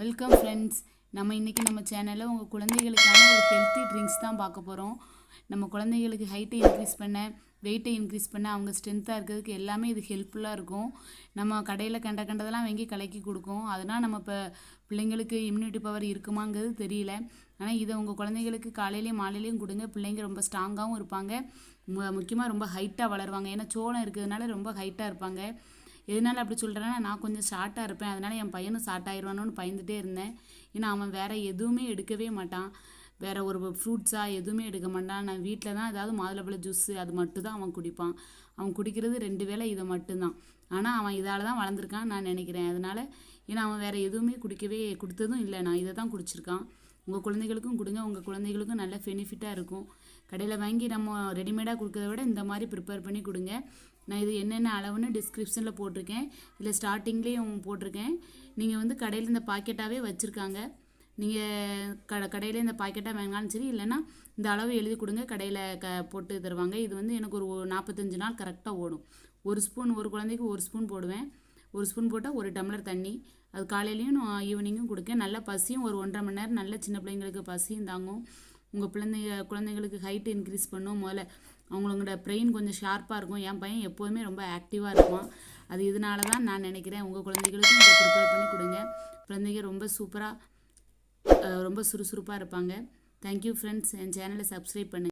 Welcome friends நம்ம இன்றைக்கி நம்ம சேனலில் உங்கள் குழந்தைகளுக்கான ஒரு ஹெல்த்தி ட்ரிங்க்ஸ் தான் பார்க்க போகிறோம் நம்ம குழந்தைகளுக்கு ஹைட்டை இன்க்ரீஸ் பண்ண வெயிட்டை இன்க்ரீஸ் பண்ண அவங்க ஸ்ட்ரென்த்தாக இருக்கிறதுக்கு எல்லாமே இது ஹெல்ப்ஃபுல்லாக இருக்கும். நம்ம கடையில் கண்ட கண்டதெல்லாம் வாங்கி கலக்கி கொடுக்கும். அதனால் நம்ம இப்போ பிள்ளைங்களுக்கு இம்யூனிட்டி பவர் இருக்குமாங்கிறது தெரியல. ஆனால் இதை உங்கள் குழந்தைகளுக்கு காலையிலையும் மாலையிலையும் கொடுங்க. பிள்ளைங்க ரொம்ப ஸ்ட்ராங்காகவும் இருப்பாங்க. முக்கியமாக ரொம்ப ஹைட்டாக வளருவாங்க. ஏன்னா சோளம் இருக்கிறதுனால ரொம்ப ஹைட்டாக இருப்பாங்க. எதனால் அப்படி சொல்கிறேன்னா நான் கொஞ்சம் ஷார்ட்டாக இருப்பேன். அதனால் என் பையனும் ஷார்ட் ஆயிடுவானோன்னு பயந்துகிட்டே இருந்தேன். ஏன்னா அவன் வேறு எதுவுமே எடுக்கவே மாட்டான். வேறு ஒரு ஃப்ரூட்ஸாக எதுவுமே எடுக்க மாட்டான். நான் வீட்டில் தான் ஏதாவது மாதுளப்பழ ஜூஸு அது மட்டும் தான் அவன் குடிப்பான். அவன் குடிக்கிறது ரெண்டு வேளை இதை மட்டும்தான். ஆனால் அவன் இதால் தான் வளர்ந்துருக்கான் நான் நினைக்கிறேன். அதனால் ஏன்னா அவன் வேறு எதுவுமே குடிக்கவே கொடுத்ததும் இல்லை. நான் இதை தான் குடிச்சிருக்கான். உங்கள் குழந்தைகளுக்கும் கொடுங்க. உங்கள் குழந்தைகளுக்கும் நல்ல பெனிஃபிட்டாக இருக்கும். கடையில் வாங்கி நம்ம ரெடிமேடாக கொடுக்கறத விட இந்த மாதிரி ப்ரிப்பேர் பண்ணி கொடுங்க. நான் இது என்னென்ன அளவுன்னு டிஸ்கிரிப்ஷனில் போட்டிருக்கேன். இல்லை ஸ்டார்டிங்லேயும் போட்டிருக்கேன். நீங்கள் வந்து கடையில் இந்த பாக்கெட்டாகவே வச்சுருக்காங்க. நீங்கள் க கடையில் இந்த பாக்கெட்டாக வாங்கினாலும் சரி இல்லைன்னா இந்த அளவு எழுதி கொடுங்க. கடையில் க போட்டு தருவாங்க. இது வந்து எனக்கு ஒரு நாற்பத்தஞ்சு நாள் கரெக்டாக ஓடும். ஒரு ஸ்பூன் ஒரு குழந்தைக்கு ஒரு ஸ்பூன் போடுவேன். ஒரு ஸ்பூன் போட்டால் ஒரு டம்ளர் தண்ணி. அது காலையிலையும் ஈவினிங்கும் கொடுக்க. நல்லா பசியும் ஒரு ஒன்றரை மணி நேரம் நல்ல சின்ன பிள்ளைங்களுக்கு பசியும் தாங்கும். உங்கள் பிள்ளைங்க குழந்தைங்களுக்கு ஹைட் இன்க்ரீஸ் பண்ணும். முதல்ல அவங்களோட பிரெயின் கொஞ்சம் ஷார்ப்பாக இருக்கும். என் பையன் எப்போதுமே ரொம்ப ஆக்டிவாக இருப்பான். அது இதனால தான் நான் நினைக்கிறேன் உங்கள் குழந்தைகளுக்கும் இதை ப்ரிப்பேர் பண்ணி கொடுங்க. குழந்தைங்க ரொம்ப சூப்பராக ரொம்ப சுறுசுறுப்பாக இருப்பாங்க. தேங்க்யூ ஃப்ரெண்ட்ஸ் என் சேனலை சப்ஸ்கிரைப் பண்ணுங்கள்